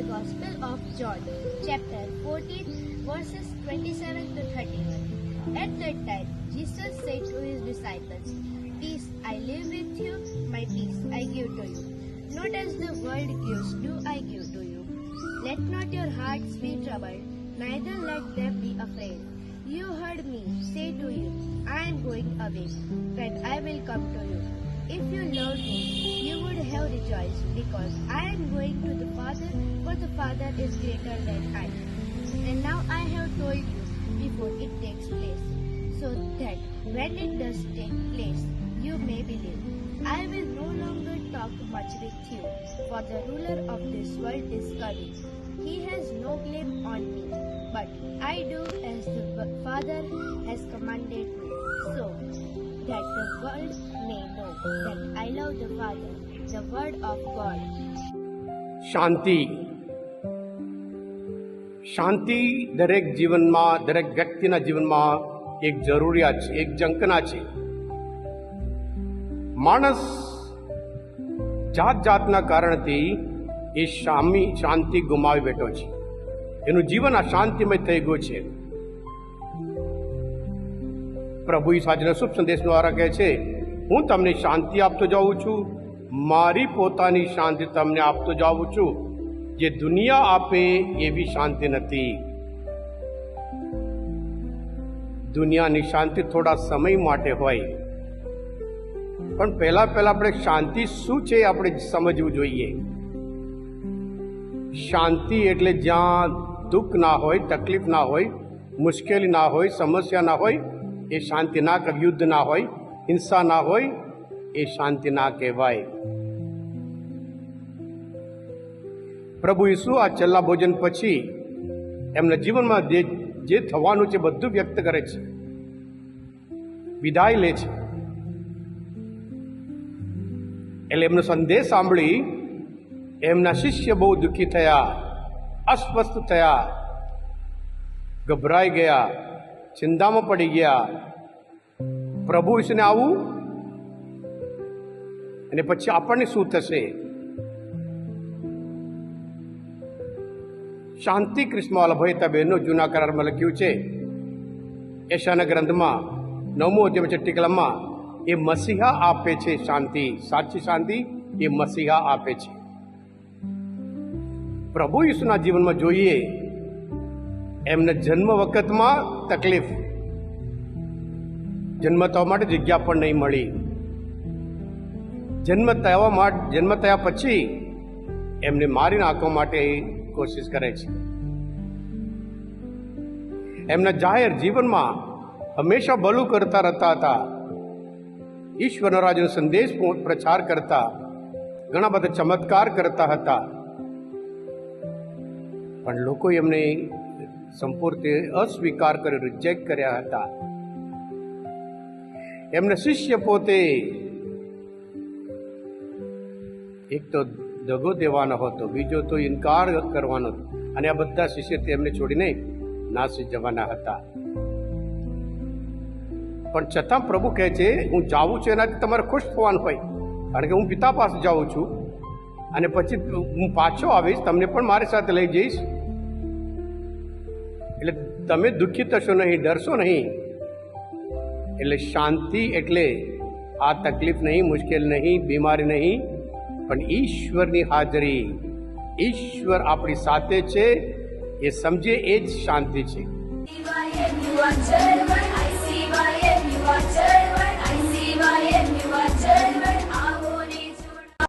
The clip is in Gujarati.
the Gospel of John, chapter 14, verses 27 to 31. At that time, Jesus said to his disciples, Peace I leave with you, my peace I give to you. Not as the world gives, do I give to you. Let not your hearts be troubled, neither let them be afraid. You heard me say to you, I am going away, but I will come to you. If you loved me, you would have rejoiced because I am going to the Father for the Father is greater than I. And now I have told you before it takes place, so that when it does take place, you may believe. I will no longer talk much with you, for the ruler of this world is coming. He has no claim on me, but I do as the Father has commanded me, so that the world may know that I love the Father. The word of God. શાંતિ શાંતિ દરેક જીવનમાં, દરેક વ્યક્તિના જીવનમાં એક જરૂરિયાત છે, એક જંકના છે. માણસ જાત જાતના કારણથી એ શામી, શાંતિ ગુમાવી બેઠો છે. એનું જીવન અશાંતિમય થઈ ગયું છે. પ્રભુ ઈસાજીના શુભ સંદેશ દ્વારા કહે છે, હું તમને શાંતિ આપતો જાઉં છું, મારી પોતાની શાંતિ તમને આપતો જાઉં છું. જે દુનિયા આપે એવી શાંતિ નથી. દુનિયાની શાંતિ થોડા સમય માટે હોય. પણ પહેલા પહેલા આપણે શાંતિ શું છે આપણે સમજવું જોઈએ. શાંતિ એટલે જ્યાં દુઃખ ના હોય, તકલીફ ના હોય, મુશ્કેલી ના હોય, સમસ્યા ના હોય, એ શાંતિ ના યુદ્ધ ના હોય, હિંસા ના હોય, એ શાંતિ ના કહેવાય. પ્રભુ ઈસુ આ છેલ્લા ભોજન પછી એમના જીવનમાં જે જે થવાનું છે બધું વ્યક્ત કરે છે. વિદાય લે છે. એટલે એમનો સંદેશ સાંભળી એમના શિષ્ય બહુ દુઃખી થયા, અસ્વસ્થ થયા, ગભરાઈ ગયા, ચિંતામાં પડી ગયા. પ્રભુ ઈસુને આવું? અને પછી આપણને શું થશે? શાંતિ કૃષ્ણવાલા ભયતા બહેનો જૂના કરારમાં લખ્યું છે. એશાના ગ્રંથમાં નવમો અધ્યાય છઠ્ઠી કલમમાં એ મસીહા આપે છે શાંતિ. સાચી શાંતિ એ મસીહા આપે છે. પ્રભુ ઈસુના જીવનમાં જોઈએ એમને જન્મ વખતમાં તકલીફ. જન્મ થવા માટે જગ્યા પણ નહીં મળી. જન્મ થવા માટે, જન્મ થયા પછી એમને મારી નાખવા માટે કોશિશ કરે છે. એમના જાહેર જીવનમાં હંમેશા ભલું કરતા રહેતા હતા. ઈશ્વરના રાજનો સંદેશ પ્રચાર કરતા, ઘણા બધા ચમત્કાર કરતા હતા. પણ લોકો એમને સંપૂર્ણ અસ્વીકાર કરી રિજેક્ટ કર્યા હતા. એમના શિષ્ય પોતે એક તો દગો દેવાનો હતો, બીજો તો ઇનકાર કરવાનો હતો. અને આ બધા શિષ્ય તેમને છોડીને નાસી જવાના હતા. પણ છતાં પ્રભુ કહે છે, હું જાઉં છું એનાથી તમારે ખુશ થવાનું હોય. કારણ કે હું પિતા પાસે જાઉં છું. અને પછી હું પાછો આવીશ, તમને પણ મારી સાથે લઈ જઈશ. એટલે તમે દુઃખી થશો નહીં, ડરશો નહીં. એટલે શાંતિ એટલે આ તકલીફ નહીં, મુશ્કેલ નહીં, બીમારી નહીં. પણ ઈશ્વરની હાજરી ઈશ્વર આપણી સાથે છે એ સમજે એ જ શાંતિ છે I see why you are German. I see why you are German.